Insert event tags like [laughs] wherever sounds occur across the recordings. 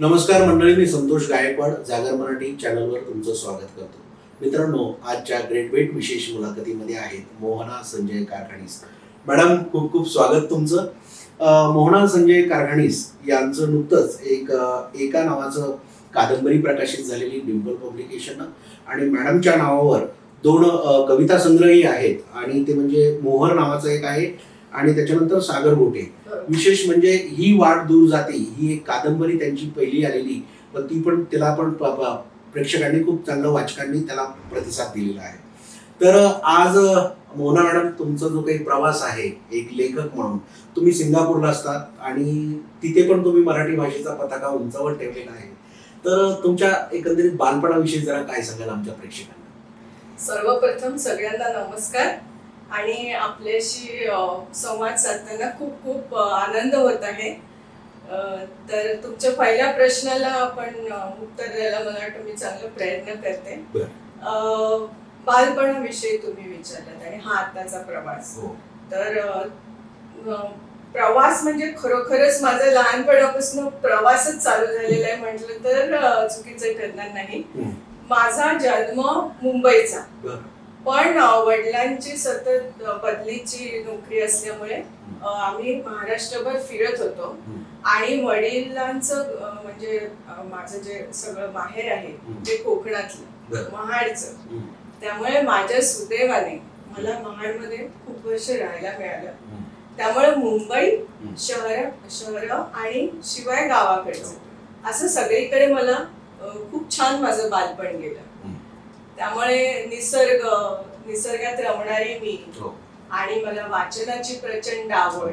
नमस्कार मंडळी मी संतोष गायकवाड जागर मराठी चॅनलवर तुमचं स्वागत करतो. मित्रांनो आजच्या ग्रेट वेट विशेष मुलाखतीमध्ये आहेत मोहना संजय कारखाणीस मॅडम खूप खूप स्वागत तुमचं. मोहना संजय कारखाणीस यांचं नुकतंच एक एका नावाचं कादंबरी प्रकाशित झालेली डिम्पल पब्लिकेशन. आणि मॅडमच्या नावावर दोन कविता संग्रही आहेत. आणि ते म्हणजे मोहर नावाचं एक आहे. आणि त्याच्यानंतर सागर मोठे. विशेष म्हणजे ही वाट दूर जाते ही एक कादंबरी त्यांची पहिली आलेली पण ती पण त्याला पण प्रेक्षकांनी खूप चांगलं वाचकांनी त्याला प्रतिसाद दिलेला आहे. तर आज मोना मॅडम तुमचा जो काही प्रवास आहे एक लेखक म्हणून तुम्ही सिंगापूरला असतात आणि तिथे पण तुम्ही मराठी भाषेचा पताका उंचावर ठेवलेला आहे. तर तुमच्या एकंदरीत बालपणाविषयी जरा काय सांगाल आमच्या प्रेक्षकांना? सर्वप्रथम सगळ्यांना नमस्कार. आणि आपल्याशी संवाद साधताना खूप खूप आनंद होत आहे. तर तुमच्या पहिल्या प्रश्नाला आपण उत्तर द्यायला मला वाटतं मी चांगला प्रयत्न करते. बालपणाविषयी तुम्ही विचारलात आणि हा आताचा प्रवास. हो. तर प्रवास म्हणजे खरोखरच माझा लहानपणापासून प्रवासच चालू झालेला आहे म्हटलं तर चुकीचं ठरणार नाही. माझा जन्म मुंबईचा. पण वडिलांची सतत बदलीची नोकरी असल्यामुळे आम्ही महाराष्ट्रभर फिरत होतो. आणि वडिलांचं म्हणजे माझं जे सगळं माहेर आहे. ते कोकणातलं. महाडचं. त्यामुळे माझ्या सुदैवाने मला महाडमध्ये खूप वर्ष राहायला मिळालं. त्यामुळे मुंबई. शहर शहर आणि शिवाय गावाकडचं असं सगळीकडे मला खूप छान माझं बालपण गेलं. त्यामुळे निसर्ग निसर्गात रमणारी मी हो. आणि मला वाचनाची प्रचंड आवड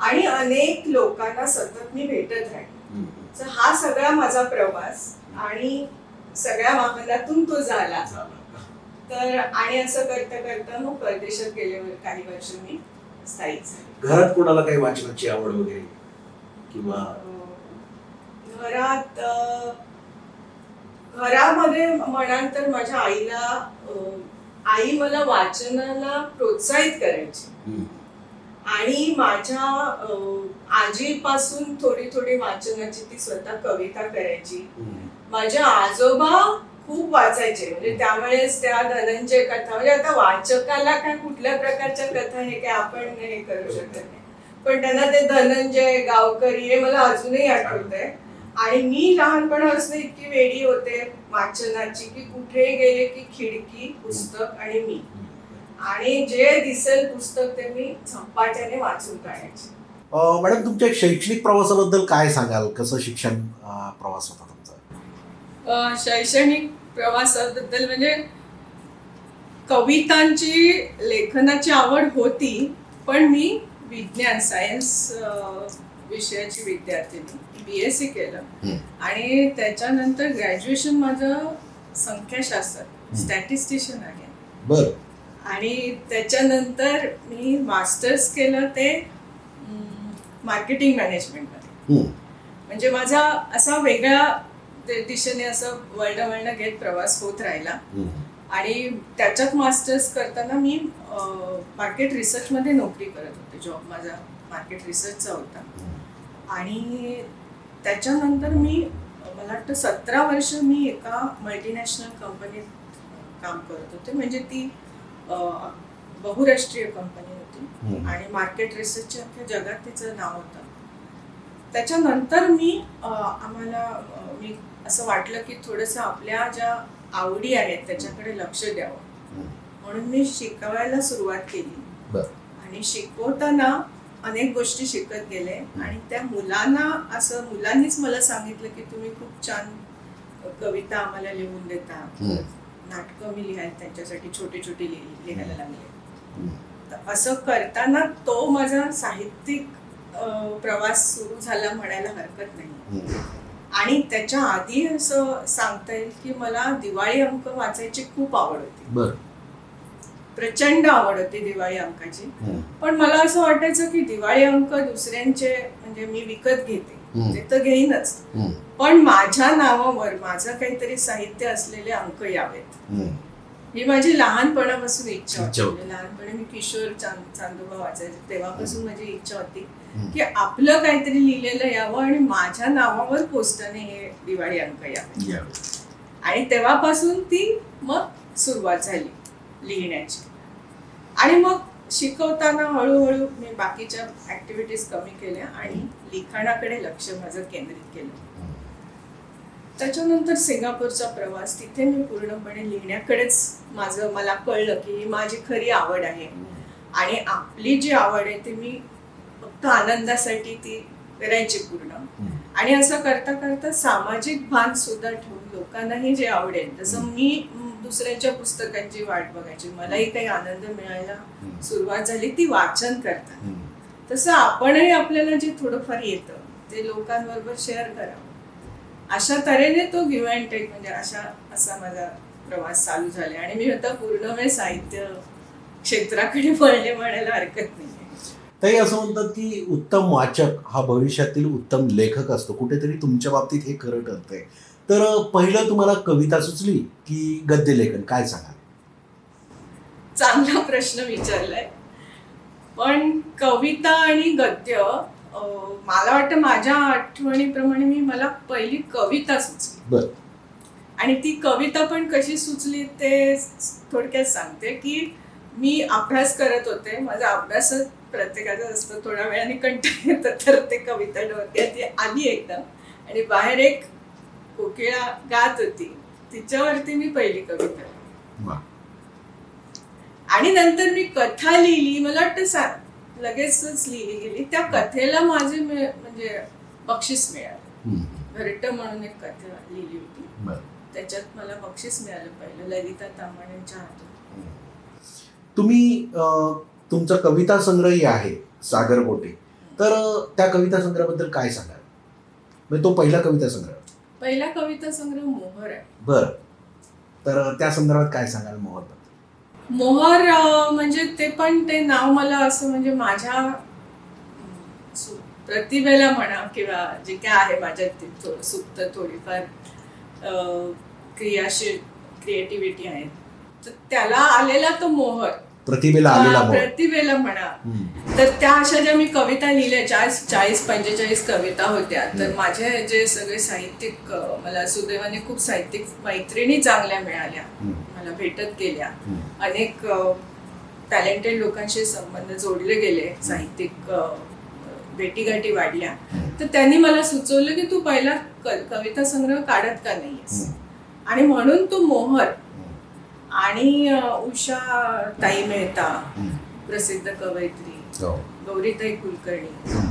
आणि अनेक लोकांना सतत मी भेटत राहील. तर हा सगळा माझा प्रवास आणि सगळ्या वाहनातून तो झाला. तर आणि असं करता करता मग परदेशात गेले काही वर्ष मी स्थायिक झाले घरात कोणाला काही वाचनाची आवड वगैरे किंवा अं, घरात घरामध्ये म्हणाल तर माझ्या आईला आई मला वाचनाला प्रोत्साहित करायची. आणि माझ्या आजीपासून थोडी थोडी वाचनाची ती स्वतः कविता करायची. हम्म. माझे आजोबा खूप वाचायचे. म्हणजे त्यावेळेस त्या धनंजय कथा म्हणजे आता वाचकाला काय कुठल्या प्रकारच्या कथा हे काय आपण हे करू शकत नाही. पण त्यांना ते धनंजय गावकरी हे मला अजूनही आठवत आहे आणि मी लहानपणापासून इतकी वेडी होते वाचनाची की कुठे गेले की खिडकी पुस्तक आणि मी. आणि जे दिसेल पुस्तक ते मी झपाट्याने वाचून काढायचे. अं, मॅडम तुमच्या शैक्षणिक प्रवासाबद्दल काय सांगाल? कसं शिक्षण प्रवास होता तुमचा? अ, शैक्षणिक प्रवासाबद्दल म्हणजे कवितांची लेखनाची आवड होती पण मी विज्ञान सायन्स विषयाची विद्यार्थिनी बी एस सी केलं. आणि त्याच्यानंतर ग्रॅज्युएशन माझं संख्याशास्त्र. स्टॅटिस्टिशियन आहे. बर. आणि त्याच्यानंतर मी मास्टर्स केलं ते मार्केटिंग मॅनेजमेंटमध्ये म्हणजे माझा असा वेगळ्या दिशेने असं वळणं वळणं घेत प्रवास होत राहिला. आणि त्याच्यात मास्टर्स करताना मी मार्केट रिसर्चमध्ये नोकरी करत होते. जॉब माझा मार्केट रिसर्चचा होता. आणि त्याच्यानंतर मी मला वाटतं सतरा वर्ष मी एका मल्टीनॅशनल कंपनीत काम करत होते. म्हणजे ती बहुराष्ट्रीय कंपनी होती. आणि मार्केट रिसर्चच्या अख्ख्या जगात तिचं नाव होतं. त्याच्यानंतर मी आम्हाला मी असं वाटलं की थोडंसं आपल्या ज्या आवडी आहेत त्याच्याकडे लक्ष द्यावं. म्हणून मी शिकवायला सुरुवात केली. आणि शिकवताना अनेक गोष्टी शिकत गेले आणि त्या मुलांना असं मुलांनीच मला सांगितलं की तुम्ही खूप छान कविता आम्हाला लिहून देता. नाटकं मी लिहायला त्यांच्यासाठी छोटी छोटी लिहि- लिहायला लागले. तर असं करताना तो माझा साहित्यिक प्रवास सुरू झाला म्हणायला हरकत नाही. आणि त्याच्या आधी असं सांगता येईल की मला दिवाळी अंक वाचायची खूप आवड होती. प्रचंड आवड होती दिवाळी अंकाची. पण मला असं वाटायचं की दिवाळी अंक दुसऱ्यांचे म्हणजे मी विकत घेते. ते तर घेईनच. पण माझ्या नावावर माझं काहीतरी साहित्य असलेले अंक यावेत. ही माझी लहानपणापासून इच्छा होती. म्हणजे लहानपणी मी किशोर चांद चांदोबा वाचायचे. तेव्हापासून माझी इच्छा होती. की आपलं काहीतरी लिहिलेलं यावं आणि माझ्या नावावर पोस्टाने हे दिवाळी अंक यावे. आणि तेव्हापासून ती मग सुरुवात झाली लिहिण्याची. आणि मग शिकवताना हळूहळू मी बाकीच्या ऍक्टिव्हिटीज कमी केल्या आणि लिखाणाकडे लक्ष माझं केंद्रित केलं. त्याच्यानंतर सिंगापूरचा प्रवास तिथे मी पूर्णपणे लिहिण्याकडेच माझं मला कळलं की ही माझी खरी आवड आहे. आणि आपली जी आवड आहे ती मी फक्त आनंदासाठी ती करायची पूर्ण. आणि असं करता करता सामाजिक भान सुद्धा ठेवून लोकांनाही जे आवडेल जसं मी म, दुसऱ्यांच्या पुस्तकांची वाट बघायची. मलाही काही आनंद मिळायला. सुरुवात झाली ती वाचन करतात. तसं आपणही आपल्याला जे थोडंफार येतं ते लोकांबरोबर शेअर करावं. अशा तऱ्हेने तो गिव्ह अँड टेक म्हणजे अशा असा माझा प्रवास चालू झाला आणि मी आता पूर्ण वेळ साहित्य क्षेत्राकडे वळले म्हणायला हरकत नाही ताई असं म्हणतात की उत्तम वाचक हा भविष्यातील उत्तम लेखक असतो. कुठेतरी तुमच्या बाबतीत हे खरं ठरतंय. तर पहिलं तुम्हाला कविता सुचली की गद्य लेखन? काय सांगाल? चांगला प्रश्न विचारलाय. पण कविता आणि गद्य मला वाटतं माझ्या आठवणीप्रमाणे मी मला पहिली कविता सुचली. बर. आणि ती कविता पण कशी सुचली ते थोडक्यात सांगते की मी अभ्यास करत होते. माझा अभ्यास प्रत्येकाचा असतो. थोड्या वेळाने कंटाळ येतं तर ते कविता डोक्यात ती आली एकदम आणि बाहेर एक कोकिळा गात होती. तिच्यावरती मी पहिली कविता. वा. आणि नंतर मी कथा लिहिली. मला वाटतं सा लगेचच लिहिली गेली. त्या कथेला माझे मिळ- म्हणजे बक्षीस मिळालं. हम्म. घरट म्हणून एक कथा लिहिली होती. बरं. त्याच्यात मला बक्षीस मिळालं पहिलं. ललिता तांबण्यांच्या हातून. तुम्ही अं, तुमचा कविता संग्रही आहे सागर गोटे तर अं, त्या कविता संग्रहाबद्दल काय सांगाल? म्हणजे तो पहिला कविता संग्रह. पहिला कविता संग्रह मोहर आहे. बरं. तर त्या संदर्भात काय सांगाल मोहर अं, म्हणजे ते पण ते नाव मला असं म्हणजे माझ्या प्रतिभेला म्हणा किंवा जे काय आहे माझ्यात थोडं सुप्त थोडीफार क्रियाशील क्रिएटिव्हिटी आहे. तर त्याला आलेला तो मोहर. प्रतिभेला आलेला प्रतिभेला म्हणा हम्म. तर त्या अशा ज्या मी कविता लिहिल्या चाळीस चाळीस पंचेचाळीस कविता होत्या तर. माझे जे सगळे साहित्यिक अं, मला सुदैवाने खूप साहित्यिक मैत्रिणी चांगल्या मिळाल्या हम्म. मला भेटत गेल्या हम्म. अनेक टॅलेंटेड लोकांशी संबंध जोडले गेले साहित्यिक अ, भेटीगाठी वाढल्या. तर त्यांनी मला सुचवलं की तू पहिला क- कविता संग्रह काढत का नाहीयेस हम्म. आणि म्हणून तो मोहर. आणि उषा ताई मेहता. प्रसिद्ध कवयित्री हो. गौरीताई कुलकर्णी.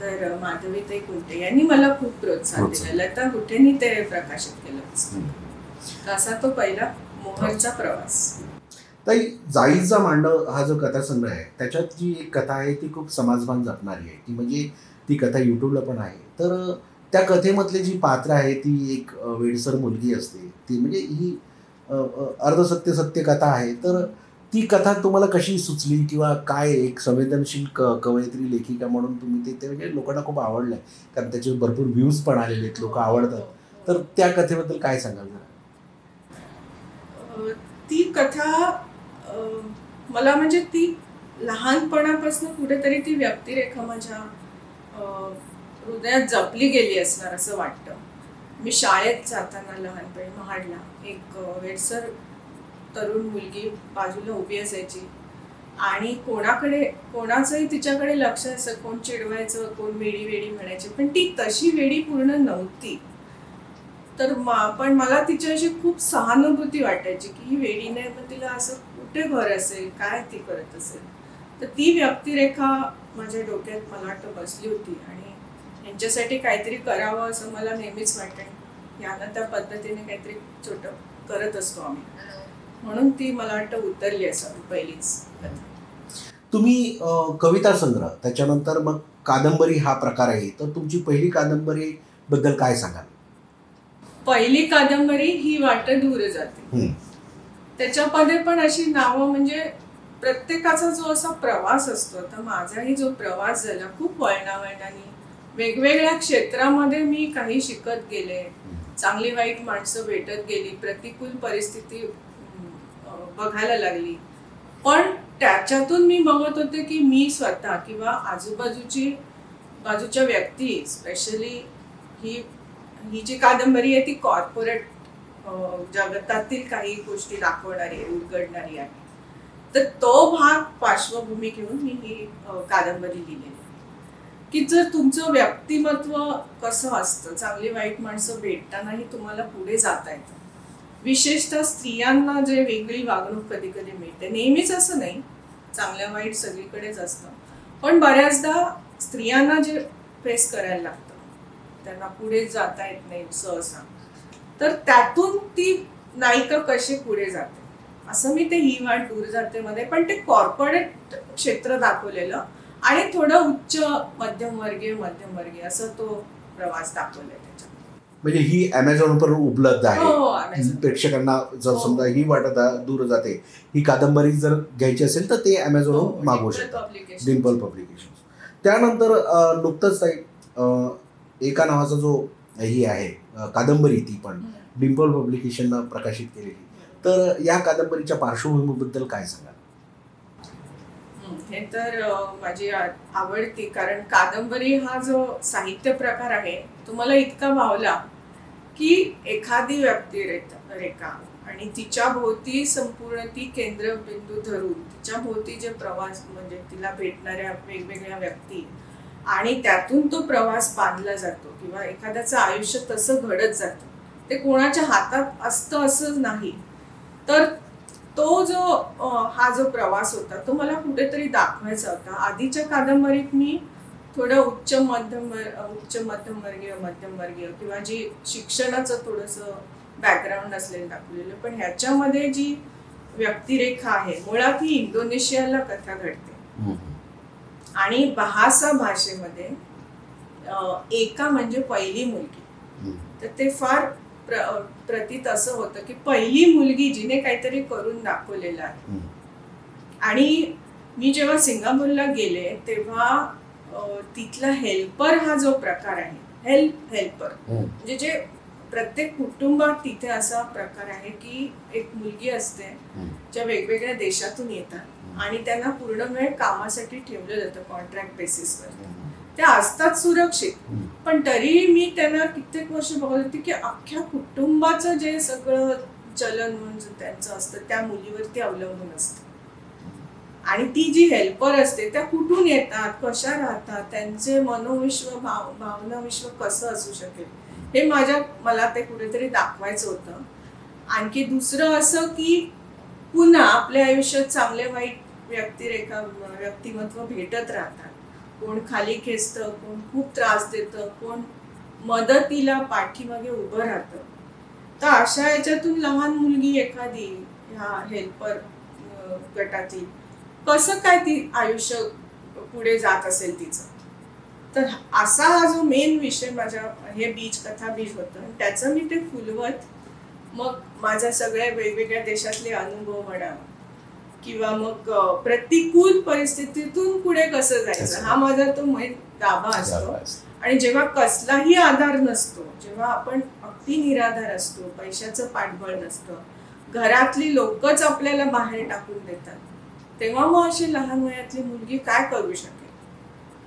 तर माधवीताई कुंटे यांनी मला खूप प्रोत्साहन. दिलं लता कुठेनी ते प्रकाशित केलं असा तो पहिला मोहरचा प्रवास ताई जाईचा मांडव हा जो कथासंग्रह आहे त्याच्यात जी एक कथा आहे ती खूप समाजभान जपणारी आहे ती म्हणजे ती कथा युट्यूबला पण आहे तर त्या कथेमधली जी पात्र आहे ती एक वेडसर मुलगी असते ती म्हणजे ही अर्धसत्य सत्य कथा आहे. तर ती कथा तुम्हाला कशी सुचली किंवा काय एक संवेदनशील क कवयित्री लेखिका म्हणून तुम्ही ते ते म्हणजे लोकांना खूप आवडलं आहे कारण त्याचे भरपूर व्ह्यूज पण आलेले आहेत लोक आवडतात. तर त्या कथेबद्दल काय सांगाल जरा? ती कथा मला म्हणजे ती लहानपणापासून कुठेतरी ती व्यक्तिरेखा माझ्या हृदयात जपली गेली असणार असं वाटतं. मी शाळेत जाताना लहानपणी महाडला एक वेळसर वेडसर तरुण मुलगी बाजूला उभी असायची. आणि कोणाकडे कोणाचंही तिच्याकडे लक्ष असं कोण चिडवायचं कोण वेडी वेडी म्हणायची पण ती तशी वेडी पूर्ण नव्हती. तर पण मला तिच्याशी खूप सहानुभूती वाटायची की ही वेडी नाही पण तिला असं कुठे घर असेल काय ती करत असेल. तर ती व्यक्तिरेखा माझ्या डोक्यात मला वाटतं बसली होती आणि यांच्यासाठी काहीतरी करावं असं मला नेहमीच वाटतं यांना त्या पद्धतीने काहीतरी छोटं करत असतो आम्ही. म्हणून ती मला वाटतं उतरली असावी पहिलीच. तुम्ही कविता संग्रह त्याच्यानंतर मग कादंबरी हा प्रकार आहे. तर तुमची पहिली कादंबरी बद्दल काय सांगाल? पहिली कादंबरी ही वाट दूर जाते. त्याच्यामध्ये पण अशी नावं म्हणजे प्रत्येकाचा जो असा प्रवास असतो तर माझाही जो प्रवास झाला खूप वळणावळणाने वेगवेगळ्या क्षेत्रामध्ये मी काही शिकत गेले. चांगली वाईट माणसं भेटत गेली. प्रतिकूल परिस्थिती बघायला लागली. पण त्याच्यातून मी बघत होते की मी स्वतः किंवा आजूबाजूची बाजूच्या व्यक्ती स्पेशली ही ही जी कादंबरी आहे ती कॉर्पोरेट जगतातील काही गोष्टी दाखवणारी आहे उलगडणारी आहे. तर तो भाग पार्श्वभूमी घेऊन मी ही कादंबरी लिहिलेली आहे. की जर तुमचं व्यक्तिमत्व कसं असतं चांगली वाईट माणसं भेटतानाही तुम्हाला पुढे जाता येतं. विशेषतः स्त्रियांना जे वेगळी वागणूक कधी कधी मिळते. नेहमीच असं नाही चांगल्या वाईट सगळीकडेच असतं. पण बऱ्याचदा स्त्रियांना जे फेस करायला लागतं त्यांना पुढे जाता येत नाही सहसा. तर त्यातून ती नायिका कशी पुढे जाते? असं मी ते ही वाट दूर जाते मध्ये पण ते कॉर्पोरेट क्षेत्र दाखवलेलं आणि थोडं उच्च मध्यमवर्गीय मध्यमवर्गीय असं तो प्रवास दाखवलाय त्याच्यात म्हणजे ही अमेझॉनवर उपलब्ध हो आहे हो Amazon. प्रेक्षकांना जर हो. समजा ही वाटत दूर जाते ही कादंबरी जर घ्यायची असेल तर ते हो, अमेझॉनवर मागवू शकतात. डिम्पल पब्लिकेशन त्यानंतर अं, नुकतंच ताई, अं, एका नावाचा जो ही आहे अं, कादंबरी ती पण. डिम्पल पब्लिकेशननं प्रकाशित केलेली तर या कादंबरीच्या पार्श्वभूमीबद्दल काय सांगाल हे तर माझी आवडती कारण कादंबरी हा जो साहित्य प्रकार आहे तो मला इतका भावला की एखादी व्यक्ती रेखा आणि तिच्या भोवती संपूर्ण ती केंद्रबिंदू धरून तिच्या भोवती जे प्रवास म्हणजे तिला भेटणाऱ्या वेगवेगळ्या व्यक्ती आणि त्यातून तो प्रवास बांधला जातो किंवा एखाद्याचं आयुष्य तसं घडत जातं. ते कोणाच्या हातात असतं असं नाही. तर तो जो हा जो प्रवास होता तो मला कुठेतरी दाखवायचा होता. आधीच्या कादंबरीत मी थोडं उच्च मध्यम उच्च मध्यमवर्गीय मध्यमवर्गीय किंवा जी शिक्षणाचं थोडंसं बॅकग्राऊंड असलेलं दाखवलेलं पण ह्याच्यामध्ये जी व्यक्तिरेखा आहे मुळात ही इंडोनेशियाला कथा घडते. आणि बहासा भाषेमध्ये एका म्हणजे पहिली मुलगी. तर ते फार प्र प्रतीत असं होतं की पहिली मुलगी जिने काहीतरी करून दाखवलेलं आहे. आणि मी जेव्हा सिंगापूरला गेले तेव्हा तिथला हेल्पर हा जो प्रकार आहे हेल्प हेल्पर म्हणजे जे प्रत्येक कुटुंबात तिथे असा प्रकार आहे की एक मुलगी असते ज्या वेगवेगळ्या देशातून येतात आणि त्यांना पूर्ण वेळ कामासाठी ठेवलं जातं कॉन्ट्रॅक्ट बेसिसवर त्या असतात सुरक्षित. पण तरीही मी त्यांना कित्येक वर्ष बघत होती की अख्ख्या कुटुंबाचं जे सगळं चलन म्हणजे त्यांचं असतं त्या मुलीवरती अवलंबून असतं. आणि ती जी हेल्पर असते त्या कुठून येतात कशा राहतात त्यांचे मनोविश्व भाव भावना विश्व कसं असू शकेल हे माझ्या मला ते कुठेतरी दाखवायचं होतं. आणखी दुसरं असं की पुन्हा आपल्या आयुष्यात चांगले वाईट व्यक्तिरेखा व्यक्तिमत्व भेटत राहतात. कोण खाली खेचतं कोण खूप त्रास देतं कोण मदतीला पाठीमागे उभं राहतं. तर अशा याच्यातून लहान मुलगी एखादी ह्या हेल्पर गटातील कसं काय ती आयुष्य पुढे जात असेल तिचं? तर असा हा जो मेन विषय माझ्या हे बीज कथा बीज होतं. आणि त्याचं मी ते फुलवत मग माझ्या सगळ्या वेगवेगळ्या देशातले अनुभव म्हणा किंवा मग प्रतिकूल परिस्थितीतून पुढे कसं जायचं? हा माझा तो मेन गाभा असतो. आणि जेव्हा कसलाही आधार नसतो जेव्हा आपण अगदी निराधार असतो पैशाचं पाठबळ नसतं घरातली लोकच आपल्याला बाहेर टाकून देतात तेव्हा मग अशी लहान वयातली मुलगी काय करू शकेल?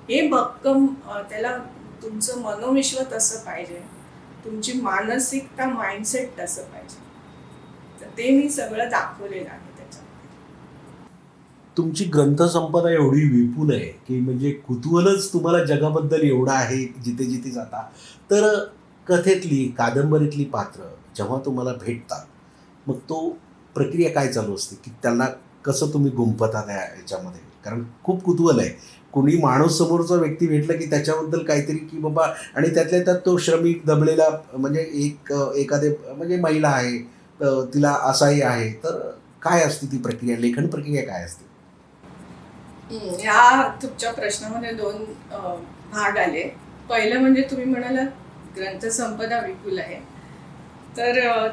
हे भक्कम त्याला तुमचं मनोविश्व तसं पाहिजे. तुमची मानसिकता माइंडसेट तसं पाहिजे. तर ते मी सगळं दाखवलेलं आहे. तुमची ग्रंथसंपदा एवढी विपुल आहे की म्हणजे कुतूहलच तुम्हाला जगाबद्दल एवढं आहे जिथे जिथे जाता. तर कथेतली कादंबरीतली पात्र जेव्हा तुम्हाला भेटतात मग तो प्रक्रिया काय चालू असते? की त्यांना कसं तुम्ही गुंफता त्या याच्यामध्ये? कारण खूप कुतूहल आहे. कोणी माणूस समोरचा व्यक्ती भेटला की त्याच्याबद्दल काहीतरी की बाबा आणि त्यातल्या त्यात तो श्रमिक दबलेला म्हणजे एक एखादे म्हणजे महिला आहे तिला असाही आहे. तर काय असते ती प्रक्रिया? लेखन प्रक्रिया काय असते? ह्या तुमच्या प्रश्नामध्ये दोन भाग आले. पहिलं म्हणजे तुम्ही म्हणाला ग्रंथसंपदा विपुल आहे. तर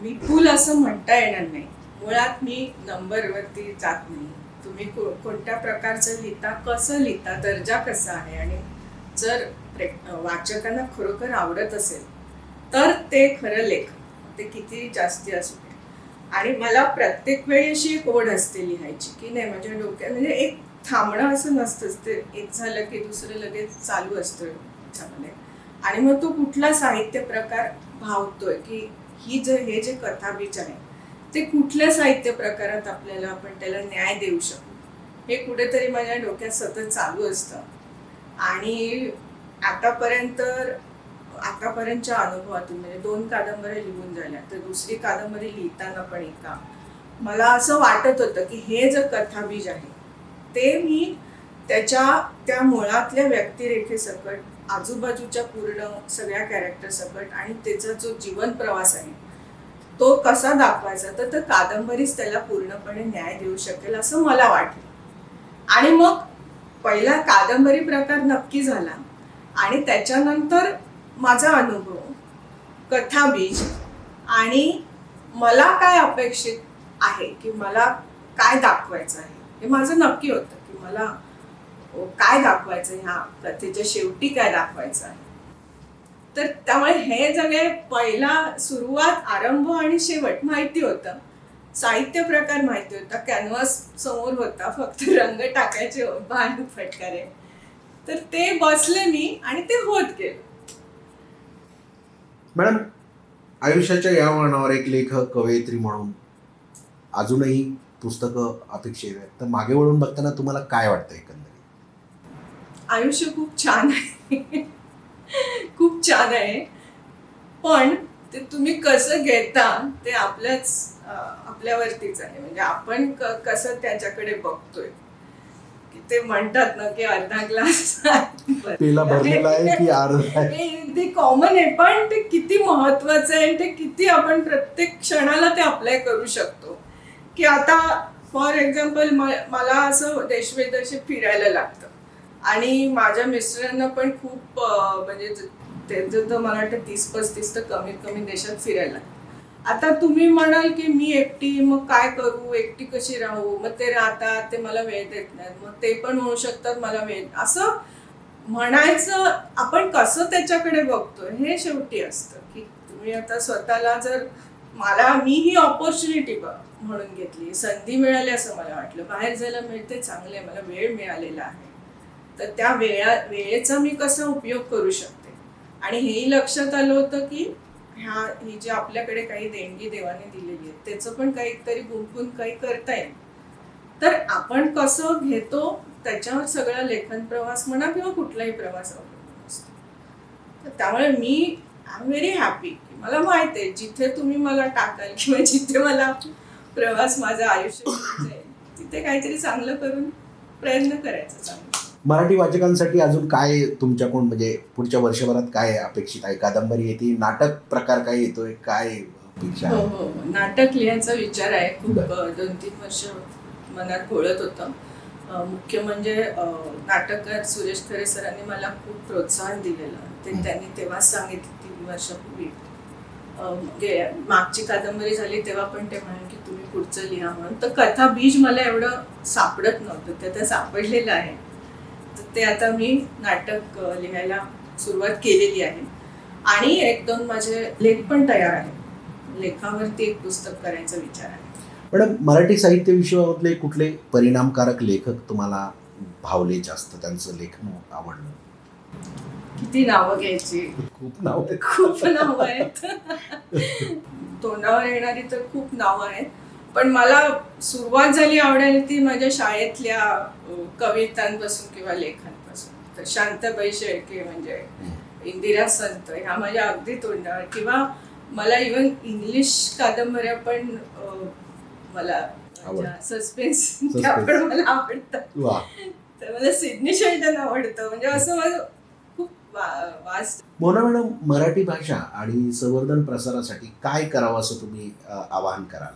विपुल असं म्हणता येणार नाही. मुळात मी नंबरवरती जात नाही. तुम्ही को- कोणत्या प्रकारचं लिहिता कसं लिहिता दर्जा कसा आहे? आणि जर प्रे वाचकांना खरोखर आवडत असेल तर ते खरं लेख ते किती जास्ती असू दे. आणि मला प्रत्येक वेळी अशी एक ओढ असते लिहायची की नाही माझ्या डोक्यात म्हणजे एक थांबणं असं नसतंच. ते एक झालं की दुसरं लगेच चालू असतं त्याच्यामध्ये आणि मग तो कुठला साहित्य प्रकार भावतोय की ही जे हे जे कथाबीज आहे ते कुठल्या साहित्य प्रकारात आपल्याला आपण त्याला न्याय देऊ शकू? हे कुठेतरी माझ्या डोक्यात सतत चालू असतं. आणि आतापर्यंत आतापर्यंतच्या अनुभवातून म्हणजे दोन कादंबऱ्या लिहून झाल्या तर दुसरी कादंबरी लिहिताना पण एका मला असं वाटत होतं की हे जे कथाबीज आहे ते मी त्याच्या त्या मुळातल्या व्यक्तिरेखेसकट आजूबाजूच्या पूर्ण सगळ्या कॅरेक्टर सकट आणि त्याचा जो जीवन प्रवास आहे तो कसा दाखवायचा तर तर कादंबरीच त्याला पूर्णपणे न्याय देऊ शकेल असं मला वाटलं. आणि मग पहिला कादंबरी प्रकार नक्की झाला. आणि त्याच्यानंतर माझा अनुभव कथाबीज आणि मला काय अपेक्षित आहे की मला काय दाखवायचं आहे. हे माझं नक्की होतं की मला काय दाखवायचं ह्या कथेच्या शेवटी काय दाखवायचं आहे. तर त्यामुळे हे सगळे पहिला सुरुवात आरंभ आणि शेवट माहिती होतं. साहित्य प्रकार माहिती होता कॅनव्हास समोर होता फक्त रंग टाकायचे बाहेर फटकारे. तर ते बसले मी आणि ते होत गेलं. मॅडम आयुष्याच्या या वळणावर एक लेखक कवयित्री म्हणून अजूनही पुस्तकं अपेक्षित आहेत. तर मागे वळून बघताना तुम्हाला काय वाटतं एकंदरीत? आयुष्य खूप छान आहे. खूप छान आहे. पण ते तुम्ही कसं घेता ते आपल्याच आपल्यावरतीच आहे. म्हणजे आपण कसं त्याच्याकडे बघतोय. की ते म्हणतात ना की अर्धा ग्लास ते कॉमन आहे पण ते किती महत्वाचं आहे ते किती आपण प्रत्येक क्षणाला ते अप्लाय करू शकतो. की आता फॉर एक्झाम्पल मला असं देशविदेशी फिरायला लागतं. आणि माझ्या मिस्टरांना पण खूप म्हणजे त्यांचं तर मला वाटतं तीस पस्तीस तर कमीत कमी देशात फिरायला आता तुम्ही म्हणाल की मी एकटी मग काय करू? एकटी कशी राहू? मग ते राहतात ते मला वेळ देत नाहीत. मग ते पण म्हणू शकतात मला वेळ असं म्हणायचं आपण कसं त्याच्याकडे बघतोय? हे शेवटी असतं की तुम्ही आता स्वतःला जर मला मी ही ऑपॉर्च्युनिटी म्हणून घेतली. संधी मिळाली असं मला वाटलं. बाहेर जायला मिळते चांगले मला वेळ मिळालेला आहे. तर त्या वेळा वेळेचा मी कसा उपयोग करू शकते? आणि हेही लक्षात आलं होतं की ह्या ही जी आपल्याकडे काही देणगी देवाने दिलेली आहे त्याचं पण काहीतरी गुंफून काही करता येईल. तर आपण कसं घेतो त्याच्यावर सगळा लेखन प्रवास म्हणा किंवा कुठलाही प्रवास अवलंबून असतो. तर त्यामुळे मी आय एम व्हेरी हॅपी मला माहिती आहे जिथे तुम्ही मला टाकाल किंवा जिथे मला प्रवास माझं आयुष्य तिथे काहीतरी चांगलं करून प्रयत्न करायचा चांगला. मराठी वाचकांसाठी अजून काय तुमच्याकडून म्हणजे पुढच्या वर्षभरात काय अपेक्षित आहे? कादंबरी येते नाटक प्रकार काय येतोय? काय हो हो. नाटक लिहायचा विचार आहे. खूप दोन तीन वर्ष मनात घोळत होतं. मुख्य म्हणजे नाटककार सुरेश खरे सरांनी मला खूप प्रोत्साहन दिलेलं. ते. त्यांनी तेव्हाच सांगितलं तीन वर्षापूर्वी. मागची कादंबरी झाली तेव्हा पण ते म्हणाले की तुम्ही पुढचं लिहा म्हणून. तर कथा बीज मला एवढं सापडत नव्हतं ते आता सापडलेलं आहे. तर ते आता मी नाटक लिहायला सुरुवात केलेली आहे. आणि एक दोन माझे लेख पण तयार आहेत. लेखावरती एक पुस्तक करायचा विचार आहे. मॅडम मराठी साहित्य विषयामधले कुठले परिणामकारक लेखक तुम्हाला भावले जास्त त्यांचं लेखन आवडलं? किती नावं घ्यायची? खूप नाव आहेत. खूप नावं आहेत. तोंडावर येणारी तर खूप नावं आहेत. पण मला सुरुवात झाली आवडायला ती माझ्या शाळेतल्या कवितांपासून किंवा लेखांपासून तर शांताबाई शेळके म्हणजे इंदिरा संत ह्या माझ्या अगदी तोंडावर. किंवा मला इवन इंग्लिश कादंबऱ्या पण मला. सस्पेन्स. त्या पण मला आवडतात. तर मला सिडनी शेल्टन आवडतं. म्हणजे असं माझं मोना मॅडम मराठी भाषा आणि संवर्धन प्रसारासाठी काय करावं असं तुम्ही आवाहन कराल?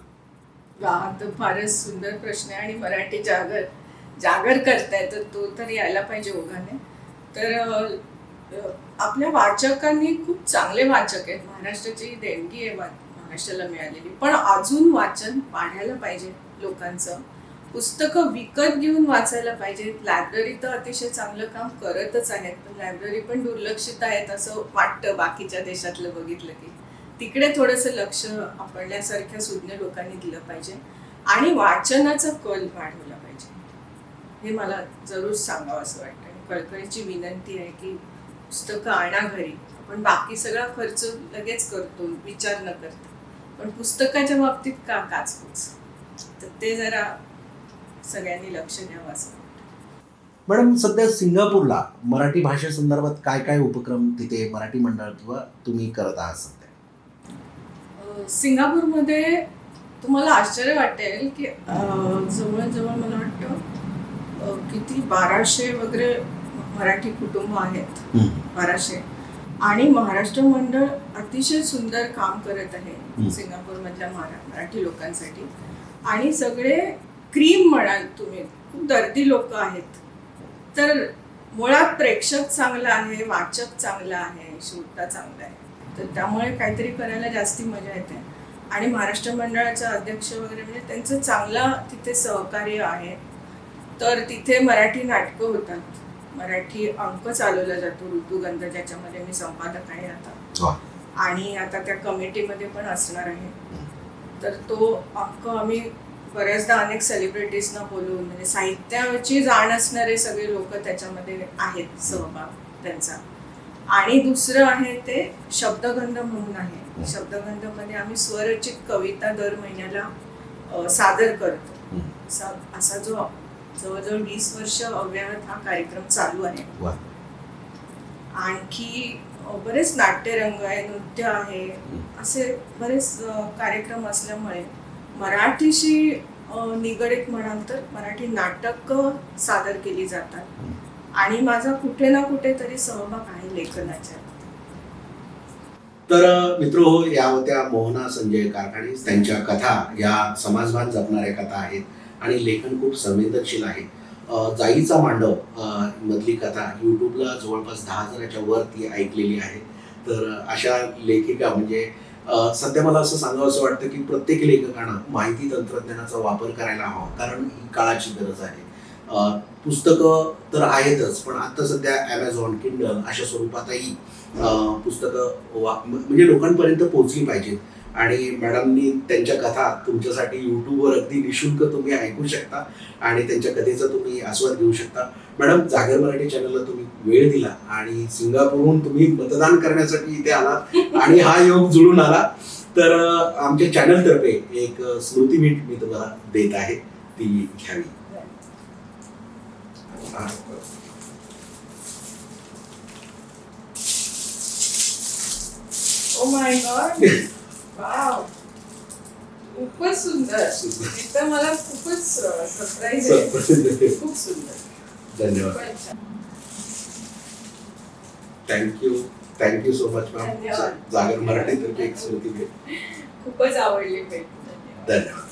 हा तर फारच सुंदर प्रश्न आहे आणि मराठी जागर जागर करताय तर तो तर यायला पाहिजे ओघाने. तर आपल्या वाचकांनी खूप चांगले वाचक आहेत. महाराष्ट्राची देणगी आहे महाराष्ट्राला मिळालेली. पण अजून वाचन वाढायला पाहिजे लोकांचं. पुस्तकं विकत घेऊन वाचायला पाहिजेत लायब्ररी तर अतिशय चांगलं काम करतच आहेत पण लायब्ररी पण दुर्लक्षित आहेत असं वाटतं बाकीच्या देशातलं बघितलं की. तिकडे थोडंसं लक्ष आपल्यासारख्या सुज्ञ लोकांनी दिलं पाहिजे आणि वाचनाचा कल वाढवला पाहिजे. हे मला जरूर सांगावं असं वाटतं. आणि कळकळीची विनंती आहे की पुस्तकं आणा घरी. आपण बाकी सगळा खर्च लगेच करतो विचार न करता. पण पुस्तकाच्या बाबतीत का काचकूच? तर ते जरा सगळ्यांनी लक्ष द्यावं असं. मॅडम सध्या सिंगापूरला मराठी भाषेसंदर्भात काय काय उपक्रम तिथे मराठी मंडळ किंवा तुम्ही करत आहात सध्या? सिंगापूरमध्ये तुम्हाला आश्चर्य वाटेल की जवळजवळ मला वाटतं किती बाराशे वगैरे मराठी कुटुंब आहेत. बाराशे. आणि महाराष्ट्र मंडळ अतिशय सुंदर काम करत आहे. सिंगापूरमधल्या मरा मराठी लोकांसाठी. आणि सगळे क्रीम म्हणाल तुम्ही. खूप दर्दी लोक आहेत. तर मुळात प्रेक्षक चांगला आहे वाचक चांगला आहे श्रोता चांगला आहे. तर त्यामुळे काहीतरी करायला जास्ती मजा येते. आणि महाराष्ट्र मंडळाचा अध्यक्ष वगैरे म्हणजे त्यांचं चांगला तिथे सहकार्य आहे. तर तिथे मराठी नाटकं होतात. मराठी अंक चालवला जातो ऋतुगंध ज्याच्यामध्ये मी संपादक आहे आता. आणि आता त्या कमिटीमध्ये पण असणार आहे. तर तो अंक आम्ही बऱ्याचदा अनेक सेलिब्रिटीजना बोलवून म्हणजे साहित्याची जाण असणारे सगळे लोक त्याच्यामध्ये आहेत सहभाग त्यांचा. आणि दुसरं आहे ते शब्दगंध म्हणून आहे. शब्दगंधमध्ये आम्ही स्वरचित कविता दर महिन्याला सादर करतो. असा असा जो जवळजवळ वीस वर्ष अव्याहत हा कार्यक्रम चालू आहे. आणखी बरेच नाट्यरंग आहे नृत्य आहे असे बरेच कार्यक्रम असल्यामुळे मराठीशी निगडीत म्हणाल तर मराठी नाटक सादर केली जातात. आणि माझा कुठे ना कुठेतरी सहभाग आहे लेखनाच्या. तर मित्र हो या होत्या मोहना संजय कारखाने. त्यांच्या कथा या समाजभान जपणाऱ्या कथा आहेत. आणि लेखन खूप संवेदनशील आहे. जाईचा मांडव मधली कथा यूट्यूबला जवळपास दहा हजाराच्या वर ती ऐकलेली आहे. तर अशा लेखिका म्हणजे सध्या मला असं सांगावं असं वाटतं की प्रत्येक लेखकानं माहिती तंत्रज्ञानाचा वापर करायला हवा कारण ही काळाची गरज आहे. पुस्तकं तर आहेतच पण आता सध्या ॲमेझॉन किंडल अशा स्वरूपातही अं, पुस्तकं वा म्हणजे लोकांपर्यंत पोहोचली पाहिजेत. आणि मॅडमनी त्यांच्या कथा तुमच्यासाठी यूट्यूबवर अगदी निशुल्क तुम्ही ऐकू शकता आणि त्यांच्या कथेचा तुम्ही आस्वाद घेऊ शकता. मॅडम जागर मराठी चॅनलला तुम्ही वेळ दिला आणि सिंगापूरहून तुम्ही मतदान करण्यासाठी इथे आलात आणि हा योग जुळून आला. तर आमच्या चॅनलतर्फे एक स्मृती मीठ मी तुम्हाला देत आहे. ती घ्यावी. हा. Oh खूपच सुंदर. एकदम मला खूपच सरप्राईज [laughs] खूप सुंदर. धन्यवाद. Thank you thank you so much ma'am. जागर मराठीतर्फे एक स्मृती भेट. खूपच आवडली भेट. धन्यवाद. धन्यवाद.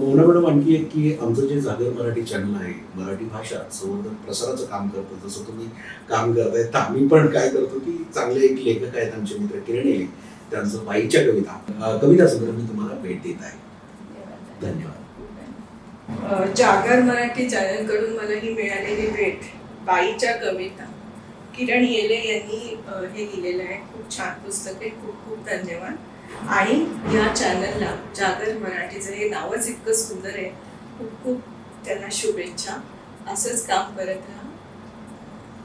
मोहना मॅडम आणखी एक की आमचं जे जागर मराठी चॅनल आहे मराठी भाषा संवर्धन प्रसाराचं काम करतो. जसं तुम्ही काम करताय तर आम्ही पण काय करतो की चांगले एक लेखक आहेत आमचे मित्र किरण त्यांचं बाईच्या कविता कविता संग्रह मी तुम्हाला भेट देत आहे. धन्यवाद. जागर मराठी चॅनलकडून मला ही मिळालेली भेट बाईच्या कविता. किरण येले यांनी हे लिहिलेलं आहे. खूप छान पुस्तक आहे. खूप खूप धन्यवाद. आणि या चॅनलला जागर मराठीचं हे नावच इतकं सुंदर आहे. खूप खूप त्यांना शुभेच्छा. असंच काम करत राहा.